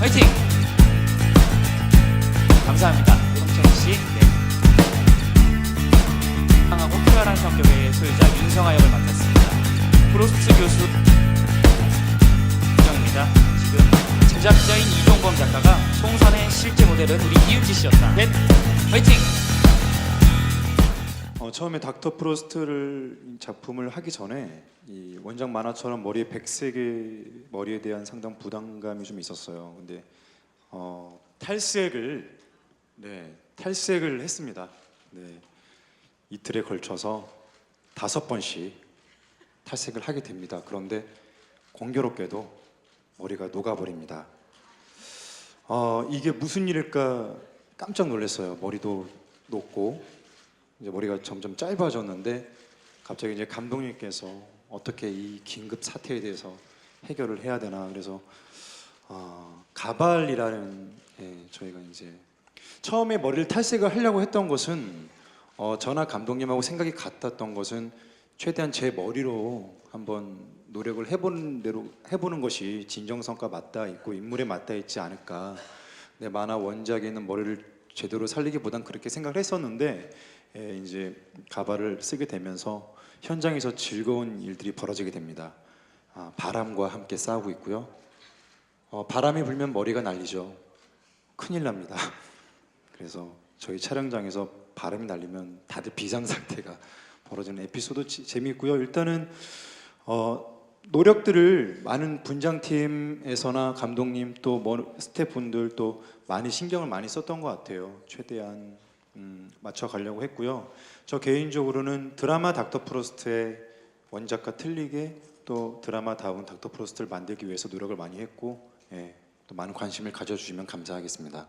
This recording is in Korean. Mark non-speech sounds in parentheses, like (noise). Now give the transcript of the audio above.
화이팅! 감사합니다. 성철 씨. 네. 강하고 쾌활한 성격의 소유자 윤성아 역을 맡았습니다. 프로스트 교수 입니다 지금 제작자인 이종범 작가가 송산의 실제 모델은 우리 이은지 씨였다. 넷! 화이팅! 어, 처음에 닥터 프로스트를 이 작품을 하기 전에 이 원작 만화처럼 머리에 백색의 머리에 대한 상당 부담감이 좀 있었어요. 근데 어, 탈색을 네 탈색을 했습니다. 네 이틀에 걸쳐서 다섯 번씩 탈색을 하게 됩니다. 그런데 공교롭게도 머리가 녹아버립니다. 어, 이게 무슨 일일까 깜짝 놀랐어요. 머리도 녹고 이제 머리가 점점 짧아졌는데 갑자기 이제 감독님께서 어떻게 이 긴급 사태에 대해서 해결을 해야 되나 그래서 어, 가발이라는 예, 저희가 이제 처음에 머리를 탈색을 하려고 했던 것은 어, 저나 감독님하고 생각이 같았던 것은 최대한 제 머리로 한번 노력을 해보는 대로 해보는 것이 진정성과 맞닿아 있고 인물에 맞닿아 있지 않을까. 내 만화 원작에 있는 머리를 제대로 살리기보단 그렇게 생각을 했었는데 예, 이제 가발을 쓰게 되면서 현장에서 즐거운 일들이 벌어지게 됩니다. 아, 바람과 함께 싸우고 있고요. 어, 바람이 불면 머리가 날리죠. 큰일 납니다. (laughs) 그래서 저희 촬영장에서 바람이 날리면 다들 비상 상태가 벌어지는 에피소드 지- 재미있고요. 일단은 어, 노력들을 많은 분장팀에서나 감독님 또 뭐 스태프분들 또 많이 신경을 많이 썼던 것 같아요. 최대한 음, 맞춰 가려고 했고요. 저 개인적으로는 드라마 닥터 프로스트의 원작과 틀리게 또 드라마다운 닥터 프로스트를 만들기 위해서 노력을 많이 했고 예, 또 많은 관심을 가져주시면 감사하겠습니다.